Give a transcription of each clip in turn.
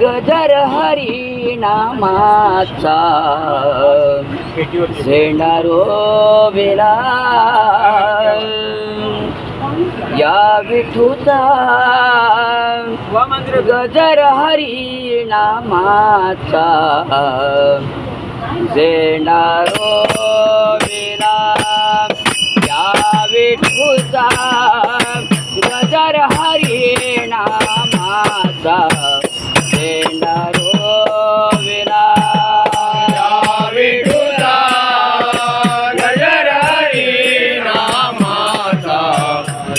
गजर हरी नामाचा. सेणारो बेला या विठूचा गजर हरी नामाचा. सेणारो बेला या विठूचा गजर हरी नामाचा.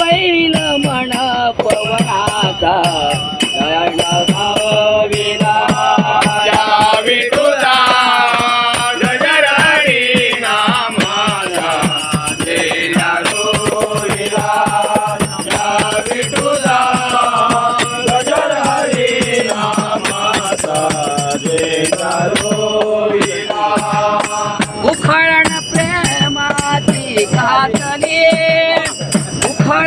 为了。ঘর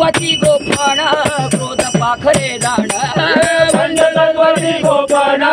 तत्वती गोपण क्रोध पाखरे जाण. गोपण